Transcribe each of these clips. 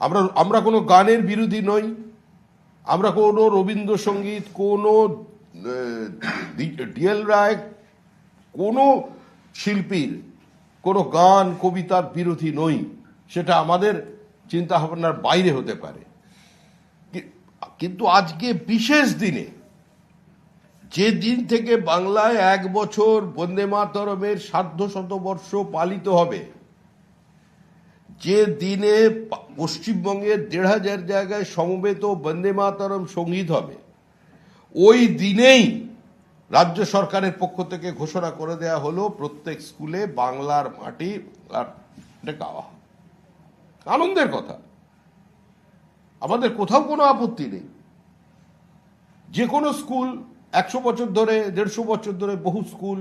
আমরা আমরা কোনো গানের বিরোধী নই। আমরা কোনো রবীন্দ্রসঙ্গীত, কোনো ডিএল রায়, কোনো শিল্পীর, কোনো গান, কবিতার বিরোধী নই। সেটা আমাদের চিন্তা ভাবনার বাইরে হতে পারে। কিন্তু আজকে বিশেষ দিনে যে দিন থেকে বাংলায় এক বছর বন্দে মাতরমের সার্ধ শতবর্ষ পালিত হবে যে দিনে পশ্চিমবঙ্গের দেড় হাজার জায়গায় সমবেত বন্দে মাতরম সংগীত হবে, ওই দিনেই রাজ্য সরকারের পক্ষ থেকে ঘোষণা করে দেয়া হলো, প্রত্যেক স্কুলে বাংলার মাটি গাওয়া আনন্দের কথা। আমাদের কোথাও কোনো আপত্তি নেই। যে কোনো স্কুল, একশো বছর ধরে, দেড়শো বছর ধরে বহু স্কুল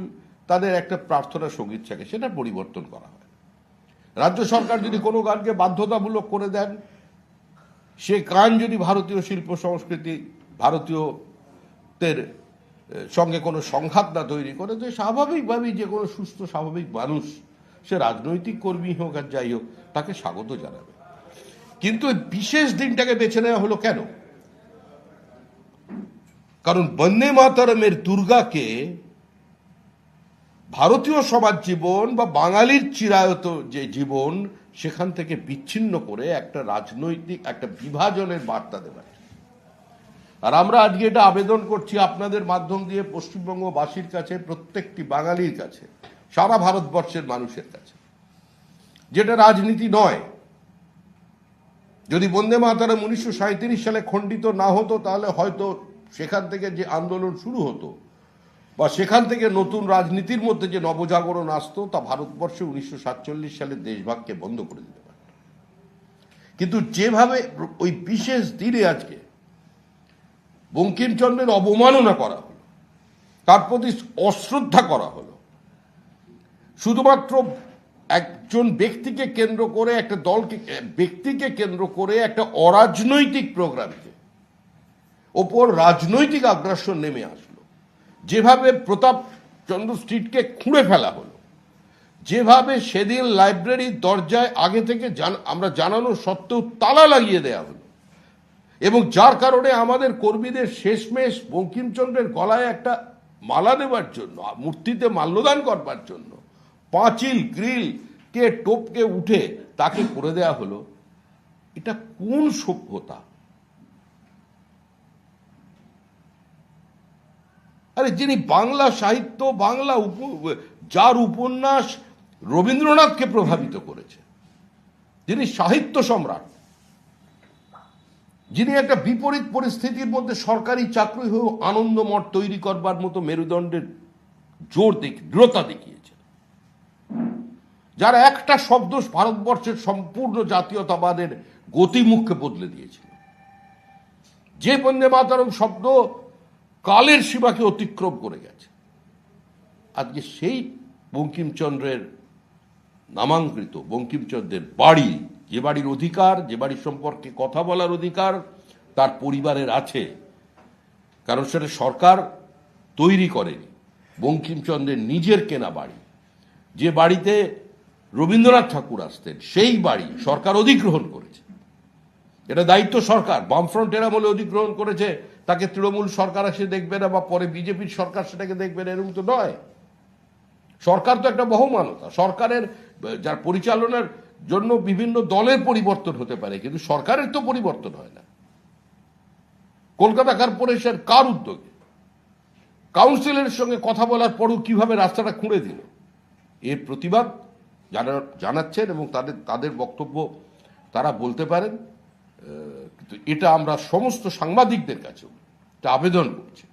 তাদের একটা প্রার্থনা সংগীত থাকে সেটা পরিবর্তন করা হয় রাজ্য সরকার যদি কোনো গানকে বাধ্যতামূলক করে দেন, সে গান যদি ভারতীয় শিল্প সংস্কৃতি, ভারতীয়দের সঙ্গে কোনো সংঘাত না তৈরি করে, তো স্বাভাবিকভাবেই যে কোনো সুস্থ, স্বাভাবিক মানুষ, সে রাজনৈতিক কর্মী হোক আর যাই হোক, তাকে স্বাগত জানাবে। কিন্তু বিশেষ দিনটাকে বেছে নেওয়া হলো কেন? কারণ বন্দে মাতারমের দুর্গাকে ভারতীয় সমাজ জীবন বা বাঙালির চিরায়ত যে জীবন, সেখান থেকে বিচ্ছিন্ন করে একটা রাজনৈতিক, একটা বিভাজনের বার্তা দেবার। আর আমরা আজকে এটা আবেদন করছি আপনাদের মাধ্যম দিয়ে পশ্চিমবঙ্গবাসীর কাছে, প্রত্যেকটি বাঙালির কাছে, সারা ভারতবর্ষের মানুষের কাছে। যেটা রাজনীতি নয়। যদি বন্দে মাতারাম উনিশশো সালে খণ্ডিত না হতো, তাহলে হয়তো সেখান থেকে যে আন্দোলন শুরু হতো বা সেখান থেকে নতুন রাজনীতির মধ্যে যে নবজাগরণ আসতো, তা ভারতবর্ষে উনিশশো সালের দেশভাগকে বন্ধ করে দিতে পারত কিন্তু যেভাবে ওই বিশেষ দিনে আজকে বঙ্কিমচন্দ্রের অবমাননা করা হলো, তার প্রতি অশ্রদ্ধা করা হলো, শুধুমাত্র একজন ব্যক্তিকে কেন্দ্র করে, একটা দলকে, ব্যক্তিকে কেন্দ্র করে, একটা অরাজনৈতিক প্রোগ্রামকে ওপর রাজনৈতিক আগ্রাসন নেমে আসলো। যেভাবে প্রতাপ চন্দ্র স্ট্রিটকে খুঁড়ে ফেলা হলো, যেভাবে সেদিন লাইব্রেরির দরজায় আগে থেকে আমরা জানানো সত্ত্বেও তালা লাগিয়ে দেয়া হলো এবং যার কারণে আমাদের কর্মীদের শেষমেশ বঙ্কিমচন্দ্রের গলায় একটা মালা দেওয়ার জন্য, মূর্তিতে মাল্যদান করবার জন্য, পাঁচিল, গ্রিল কে টোপকে উঠে তাকে করে দেয়া হলো, এটা কোন সভ্যতা? আরে যিনি বাংলা সাহিত্য, বাংলা যার উপন্যাস রবীন্দ্রনাথকে প্রভাবিত করেছে, যিনি সাহিত্য সম্রাট, যিনি একটা বিপরীত পরিস্থিতির মধ্যে সরকারি চাকরি হয়েও আনন্দমঠ তৈরি করবার মতো মেরুদণ্ডের জোর দেখ, দৃঢ়তা দেখিয়েছে যারা একটা শব্দ ভারতবর্ষের সম্পূর্ণ জাতীয়তাবাদের গতিমুখকে বদলে দিয়েছিল। যে বন্দে মাতারম শব্দ কালের সীমাকে অতিক্রম করে গেছে। আজকে সেই বঙ্কিমচন্দ্রের নামাঙ্কৃত, বঙ্কিমচন্দ্রের বাড়ি, যে বাড়ির অধিকার, যে বাড়ির সম্পর্কে কথা বলার অধিকার তার পরিবারের আছে। কারণ সেটা সরকার তৈরি করেনি। বঙ্কিমচন্দ্রের নিজের কেনা বাড়ি। যে বাড়িতে রবীন্দ্রনাথ ঠাকুর আসতেন, সেই বাড়ি সরকার অধিগ্রহণ করেছে। এটা দায়িত্ব সরকার, বামফ্রন্টের আমলে অধিগ্রহণ করেছে। তাকে তৃণমূল সরকার এসে দেখবে না বা পরে বিজেপির সরকার সেটাকে দেখবে না, এরকম তো নয়। সরকার তো একটা বহুমানতা। সরকারের, যার পরিচালনার জন্য বিভিন্ন দলের পরিবর্তন হতে পারে, কিন্তু সরকারের তো পরিবর্তন হয় না। কলকাতা কর্পোরেশন কার উদ্যোগে? কাউন্সিলের সঙ্গে কথা বলার পরও কীভাবে রাস্তাটা খুঁড়ে দিল? এর প্রতিবাদ জানা জানাচ্ছেন এবং তাদের তাদের বক্তব্য তারা বলতে পারেন। কিন্তু এটা আমরা সমস্ত সাংবাদিকদের কাছেও এটা আবেদন করছি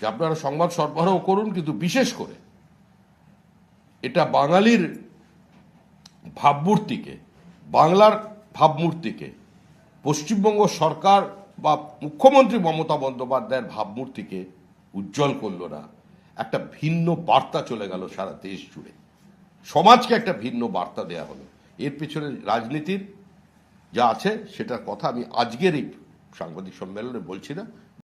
যে আপনারা সংবাদ সরবরাহ করুন, কিন্তু বিশেষ করে এটা বাঙালির ভাবমূর্তিকে, বাংলার ভাবমূর্তিকে, পশ্চিমবঙ্গ সরকার বা মুখ্যমন্ত্রী মমতা বন্দ্যোপাধ্যায়ের ভাবমূর্তিকে উজ্জ্বল করল না। একটা ভিন্ন বার্তা চলে গেল সারা দেশ জুড়ে। সমাজকে একটা ভিন্ন বার্তা দেয়া হলো। এর পেছনে রাজনীতির যা আছে সেটার কথা আমি আজকের এই সাংবাদিক সম্মেলনে বলছি না।